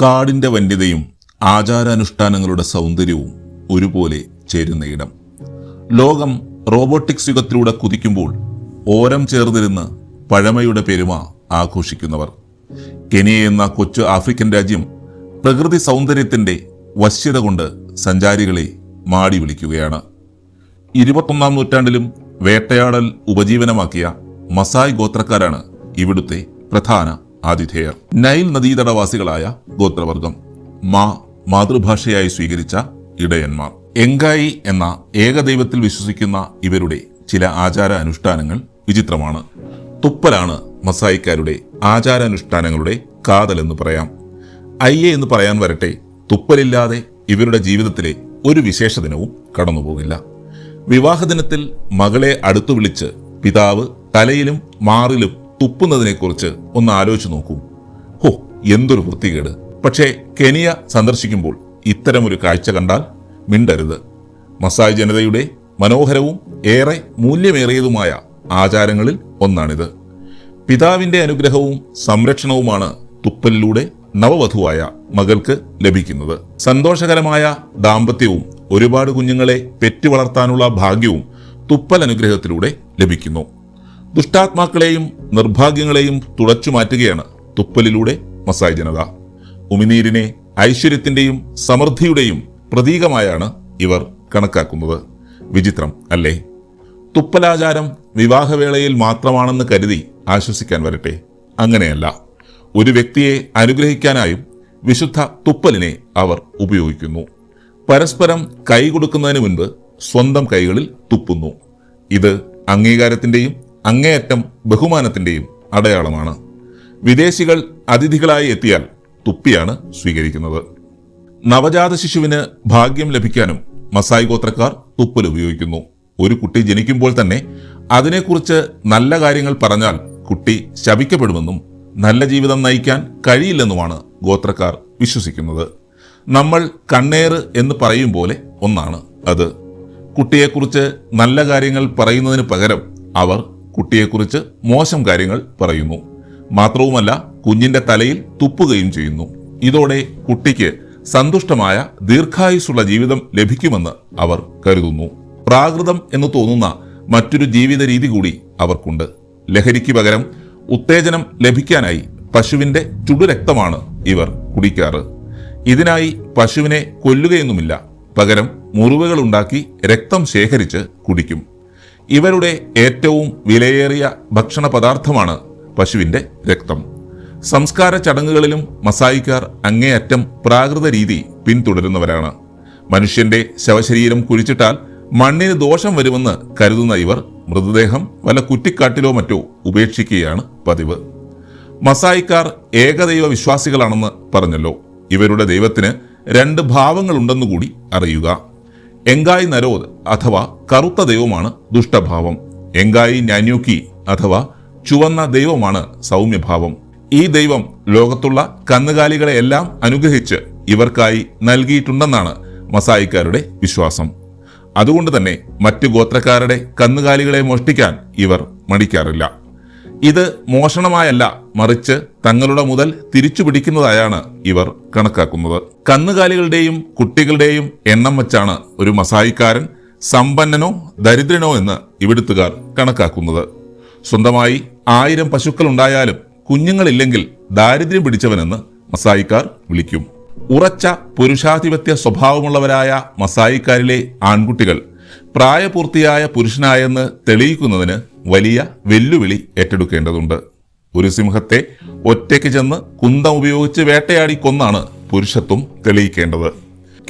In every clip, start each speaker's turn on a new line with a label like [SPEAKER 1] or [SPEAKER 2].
[SPEAKER 1] കാടിന്റെ വന്യതയും ആചാരാനുഷ്ഠാനങ്ങളുടെ സൗന്ദര്യവും ഒരുപോലെ ചേരുന്ന ഇടം. ലോകം റോബോട്ടിക്സ് യുഗത്തിലൂടെ കുതിക്കുമ്പോൾ ഓരം ചേർന്നിരുന്ന് പഴമയുടെ പെരുമ ആഘോഷിക്കുന്നവർ. കെനിയ എന്ന കൊച്ചു ആഫ്രിക്കൻ രാജ്യം പ്രകൃതി സൗന്ദര്യത്തിന്റെ വശ്യത കൊണ്ട് സഞ്ചാരികളെ മാടി വിളിക്കുകയാണ്. ഇരുപത്തൊന്നാം നൂറ്റാണ്ടിലും വേട്ടയാടൽ ഉപജീവനമാക്കിയ മസായ് ഗോത്രക്കാരാണ് ഇവിടുത്തെ പ്രധാന ആതിഥേയർ. നൈൽ നദീതടവാസികളായ ഗോത്രവർഗം മാ മാതൃഭാഷയായി സ്വീകരിച്ച ഇടയന്മാർ. എങ്കായി എന്ന ഏകദൈവത്തിൽ വിശ്വസിക്കുന്ന ഇവരുടെ ചില ആചാര അനുഷ്ഠാനങ്ങൾ വിചിത്രമാണ്. തുപ്പലാണ് മസായിക്കാരുടെ ആചാരാനുഷ്ഠാനങ്ങളുടെ കാതലെന്ന് പറയാം. അയ്യേ എന്ന് പറയാൻ വരട്ടെ തുപ്പലില്ലാതെ ഇവരുടെ ജീവിതത്തിലെ ഒരു വിശേഷ ദിനവും കടന്നുപോകില്ല. വിവാഹദിനത്തിൽ മകളെ അടുത്തു വിളിച്ച് പിതാവ് തലയിലും മാറിലും തുപ്പുന്നതിനെക്കുറിച്ച് ഒന്ന് ആലോചിച്ച് നോക്കൂ. ഹോ എന്തൊരു വൃത്തികേട്. പക്ഷേ കെനിയ സന്ദർശിക്കുമ്പോൾ ഇത്തരമൊരു കാഴ്ച കണ്ടാൽ മിണ്ടരുത്. മസായ് ജനതയുടെ മനോഹരവും ഏറെ മൂല്യമേറിയതുമായ ആചാരങ്ങളിൽ ഒന്നാണിത്. പിതാവിന്റെ അനുഗ്രഹവും സംരക്ഷണവുമാണ് തുപ്പലിലൂടെ നവവധുവായ മകൾക്ക് ലഭിക്കുന്നത്. സന്തോഷകരമായ ദാമ്പത്യവും ഒരുപാട് കുഞ്ഞുങ്ങളെ പെറ്റു വളർത്താനുള്ള ഭാഗ്യവും തുപ്പൽ അനുഗ്രഹത്തിലൂടെ ലഭിക്കുന്നു. ദുഷ്ടാത്മാക്കളെയും നിർഭാഗ്യങ്ങളെയും തുടച്ചു മാറ്റുകയാണ് തുപ്പലിലൂടെ മസായ് ജനത. ഉമിനീരിനെ ഐശ്വര്യത്തിന്റെയും സമൃദ്ധിയുടെയും പ്രതീകമായാണ് ഇവർ കണക്കാക്കുന്നത്. വിചിത്രം അല്ലേ? തുപ്പലാചാരം വിവാഹവേളയിൽ മാത്രമാണെന്ന് കരുതി ആശ്വസിക്കാൻ വരട്ടെ. അങ്ങനെയല്ല. ഒരു വ്യക്തിയെ അനുഗ്രഹിക്കാനായും വിശുദ്ധ തുപ്പലിനെ അവർ ഉപയോഗിക്കുന്നു. പരസ്പരം കൈ കൊടുക്കുന്നതിന് മുൻപ് സ്വന്തം കൈകളിൽ തുപ്പുന്നു. ഇത് അംഗീകാരത്തിന്റെയും അങ്ങേയറ്റം ബഹുമാനത്തിന്റെയും അടയാളമാണ്. വിദേശികൾ അതിഥികളായി എത്തിയാൽ തുപ്പിയാണ് സ്വീകരിക്കുന്നത്. നവജാത ശിശുവിന് ഭാഗ്യം ലഭിക്കാനും മസായി ഗോത്രക്കാർ തുപ്പൽ ഉപയോഗിക്കുന്നു. ഒരു കുട്ടി ജനിക്കുമ്പോൾ തന്നെ അതിനെക്കുറിച്ച് നല്ല കാര്യങ്ങൾ പറഞ്ഞാൽ കുട്ടി ശപിക്കപ്പെടുമെന്നും നല്ല ജീവിതം നയിക്കാൻ കഴിയില്ലെന്നുമാണ് ഗോത്രക്കാർ വിശ്വസിക്കുന്നത്. നമ്മൾ കണ്ണേറ് എന്ന് പറയും പോലെ ഒന്നാണ് അത്. കുട്ടിയെക്കുറിച്ച് നല്ല കാര്യങ്ങൾ പറയുന്നതിന് പകരം അവർ കുട്ടിയെക്കുറിച്ച് മോശം കാര്യങ്ങൾ പറയുന്നു. മാത്രവുമല്ല കുഞ്ഞിന്റെ തലയിൽ തുപ്പുകയും ചെയ്യുന്നു. ഇതോടെ കുട്ടിക്ക് സന്തുഷ്ടമായ ദീർഘായുസ്സുള്ള ജീവിതം ലഭിക്കുമെന്ന് അവർ കരുതുന്നു. പ്രാകൃതം എന്ന് തോന്നുന്ന മറ്റൊരു ജീവിത രീതി കൂടി അവർക്കുണ്ട്. ലഹരിക്ക് പകരം ഉത്തേജനം ലഭിക്കാനായി പശുവിന്റെ ചുടുരക്തമാണ് ഇവർ കുടിക്കാറ്. ഇതിനായി പശുവിനെ കൊല്ലുകയൊന്നുമില്ല. പകരം മുറിവുകൾ ഉണ്ടാക്കി രക്തം ശേഖരിച്ച് കുടിക്കും. ഇവരുടെ ഏറ്റവും വിലയേറിയ ഭക്ഷണ പദാർത്ഥമാണ് പശുവിന്റെ രക്തം. സംസ്കാര ചടങ്ങുകളിലും മസായിക്കാർ അങ്ങേയറ്റം പ്രാകൃത രീതി പിന്തുടരുന്നവരാണ്. മനുഷ്യന്റെ ശവശരീരം കുഴിച്ചിട്ടാൽ മണ്ണിന് ദോഷം വരുമെന്ന് കരുതുന്ന ഇവർ മൃതദേഹം വല്ല കുറ്റിക്കാട്ടിലോ മറ്റോ ഉപേക്ഷിക്കുകയാണ് പതിവ്. മസായിക്കാർ ഏകദൈവ വിശ്വാസികളാണെന്ന് പറഞ്ഞല്ലോ. ഇവരുടെ ദൈവത്തിന് രണ്ട് ഭാവങ്ങളുണ്ടെന്നുകൂടി അറിയുക. എങ്കായി നരോദ് അഥവാ കറുത്ത ദൈവമാണ് ദുഷ്ടഭാവം. എങ്കായി ഞാന്യൂക്കി അഥവാ ചുവന്ന ദൈവമാണ് സൗമ്യഭാവം. ഈ ദൈവം ലോകത്തുള്ള കന്നുകാലികളെയെല്ലാം അനുഗ്രഹിച്ച് ഇവർക്കായി നൽകിയിട്ടുണ്ടെന്നാണ് മസായിക്കാരുടെ വിശ്വാസം. അതുകൊണ്ട് തന്നെ മറ്റു ഗോത്രക്കാരുടെ കന്നുകാലികളെ മോഷ്ടിക്കാൻ ഇവർ മടിക്കാറില്ല. ഇത് മോഷണമായല്ല മറിച്ച് തങ്ങളുടെ മുതൽ തിരിച്ചു പിടിക്കുന്നതായാണ് ഇവർ കണക്കാക്കുന്നത്. കന്നുകാലികളുടെയും കുട്ടികളുടെയും എണ്ണം വച്ചാണ് ഒരു മസായിക്കാരൻ സമ്പന്നനോ ദരിദ്രനോ എന്ന് ഇവിടുത്തുകാർ കണക്കാക്കുന്നത്. സ്വന്തമായി ആയിരം പശുക്കൾ ഉണ്ടായാലും കുഞ്ഞുങ്ങളില്ലെങ്കിൽ ദാരിദ്ര്യം പിടിച്ചവനെന്ന് മസായിക്കാർ വിളിക്കും. ഉറച്ച പുരുഷാധിപത്യ സ്വഭാവമുള്ളവരായ മസായിക്കാരിലെ ആൺകുട്ടികൾ പ്രായപൂർത്തിയായ പുരുഷനായെന്ന് തെളിയിക്കുന്നതിന് വലിയ വെല്ലുവിളി ഏറ്റെടുക്കേണ്ടതുണ്ട്. ഒരു സിംഹത്തെ ഒറ്റയ്ക്ക് ചെന്ന് കുന്തം ഉപയോഗിച്ച് വേട്ടയാടി കൊന്നാണ് പുരുഷത്വം തെളിയിക്കേണ്ടത്.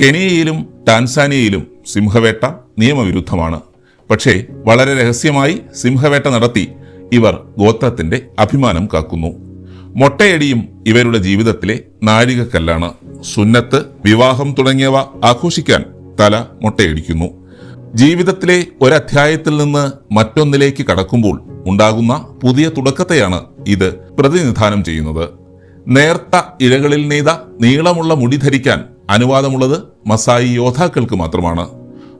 [SPEAKER 1] കെനിയയിലും ടാൻസാനിയയിലും സിംഹവേട്ട നിയമവിരുദ്ധമാണ്. പക്ഷേ വളരെ രഹസ്യമായി സിംഹവേട്ട നടത്തി ഇവർ ഗോത്രത്തിന്റെ അഭിമാനം കാക്കുന്നു. മൊട്ടയടിയും ഇവരുടെ ജീവിതത്തിലെ നാഴികക്കല്ലാണ്. സുന്നത്ത് വിവാഹം തുടങ്ങിയവ ആഘോഷിക്കാൻ തല മൊട്ടയടിക്കുന്നു. ജീവിതത്തിലെ ഒരധ്യായത്തിൽ നിന്ന് മറ്റൊന്നിലേക്ക് കടക്കുമ്പോൾ ഉണ്ടാകുന്ന പുതിയ തുടക്കത്തെയാണ് ഇത് പ്രതിനിധാനം ചെയ്യുന്നത്. നേർത്ത ഇഴകളിൽ നെയ്ത നീളമുള്ള മുടി ധരിക്കാൻ അനുവാദമുള്ളത് മസായി യോദ്ധാക്കൾക്ക് മാത്രമാണ്.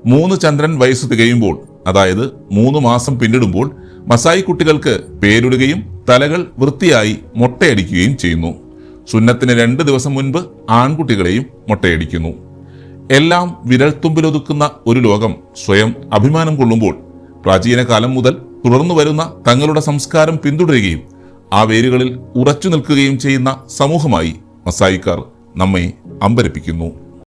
[SPEAKER 1] മൂന്ന് ചന്ദ്രൻ വയസ്സ് തികയുമ്പോൾ അതായത് മൂന്ന് മാസം പിന്നിടുമ്പോൾ മസായി കുട്ടികൾക്ക് പേരിടുകയും തലകൾ വൃത്തിയായി മുട്ടയടിക്കുകയും ചെയ്യുന്നു. സുന്നത്തിന് രണ്ട് ദിവസം മുൻപ് ആൺകുട്ടികളെയും മുട്ടയടിക്കുന്നു. എല്ലാം വിരൽത്തുമ്പിലൊതുക്കുന്ന ഒരു ലോകം സ്വയം അഭിമാനം കൊള്ളുമ്പോൾ പ്രാചീന കാലം മുതൽ തുടർന്നു വരുന്ന തങ്ങളുടെ സംസ്കാരം പിന്തുടരുകയും ആ വേരുകളിൽ ഉറച്ചു നിൽക്കുകയും ചെയ്യുന്ന സമൂഹമായി മസായിക്കാർ നമ്മെ അമ്പരപ്പിക്കുന്നു.